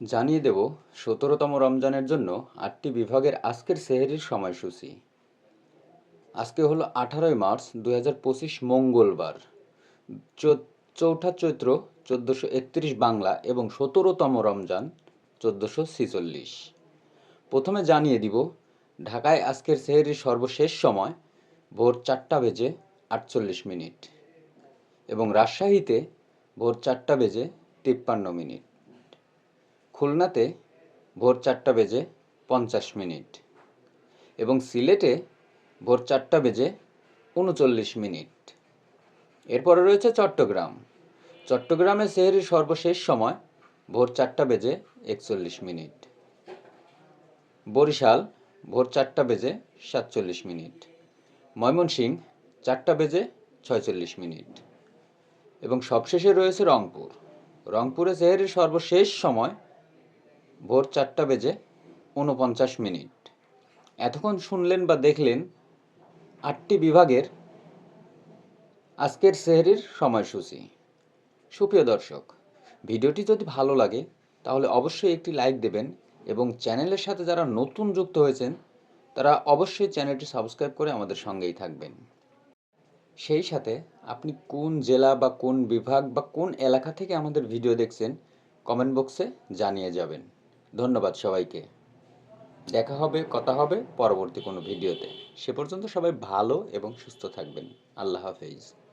জানিয়ে দেব, সতেরোতম রমজানের জন্য আটটি বিভাগের আজকের সেহেরির সময়সূচি। আজকে হলো আঠারোই মার্চ দু হাজার পঁচিশ মঙ্গলবার। চৌঠা চৈত্র চোদ্দোশো একত্রিশ বাংলা এবং সতেরোতম রমজান চোদ্দোশো ছিচল্লিশ। প্রথমে জানিয়ে দিব, ঢাকায় আজকের সেহেরির সর্বশেষ সময় ভোর চারটা বেজে আটচল্লিশ মিনিট এবং রাজশাহীতে ভোর চারটা বেজে তিপ্পান্ন মিনিট। খুলনাতে ভোর চারটা বেজে পঞ্চাশ মিনিট এবং সিলেটে ভোর চারটা বেজে উনচল্লিশ মিনিট। এরপরে রয়েছে চট্টগ্রাম। চট্টগ্রামে সেহেরির সর্বশেষ সময় ভোর চারটা বেজে একচল্লিশ মিনিট। বরিশাল ভোর চারটা বেজে সাতচল্লিশ মিনিট। ময়মনসিংহ চারটা বেজে ছয়চল্লিশ মিনিট। এবং সবশেষে রয়েছে রংপুর। রংপুরে সেহেরির সর্বশেষ সময় ভোর চারটা বেজে উনপঞ্চাশ মিনিট। এতক্ষণ শুনলেন বা দেখলেন আটটি বিভাগের আজকের সেহরির সময়সূচি। সুপ্রিয় দর্শক, ভিডিওটি যদি ভালো লাগে, তাহলে অবশ্যই একটি লাইক দেবেন এবং চ্যানেলের সাথে যারা নতুন যুক্ত হয়েছেন, তারা অবশ্যই চ্যানেলটি সাবস্ক্রাইব করে আমাদের সঙ্গেই থাকবেন। সেই সাথে আপনি কোন জেলা বা কোন বিভাগ বা কোন এলাকা থেকে আমাদের ভিডিও দেখছেন, কমেন্ট বক্সে জানিয়ে যাবেন। ধন্যবাদ সবাইকে। দেখা হবে, কথা হবে পরবর্তী কোনো ভিডিওতে। সে পর্যন্ত সবাই ভালো এবং সুস্থ থাকবেন। আল্লাহ হাফেজ।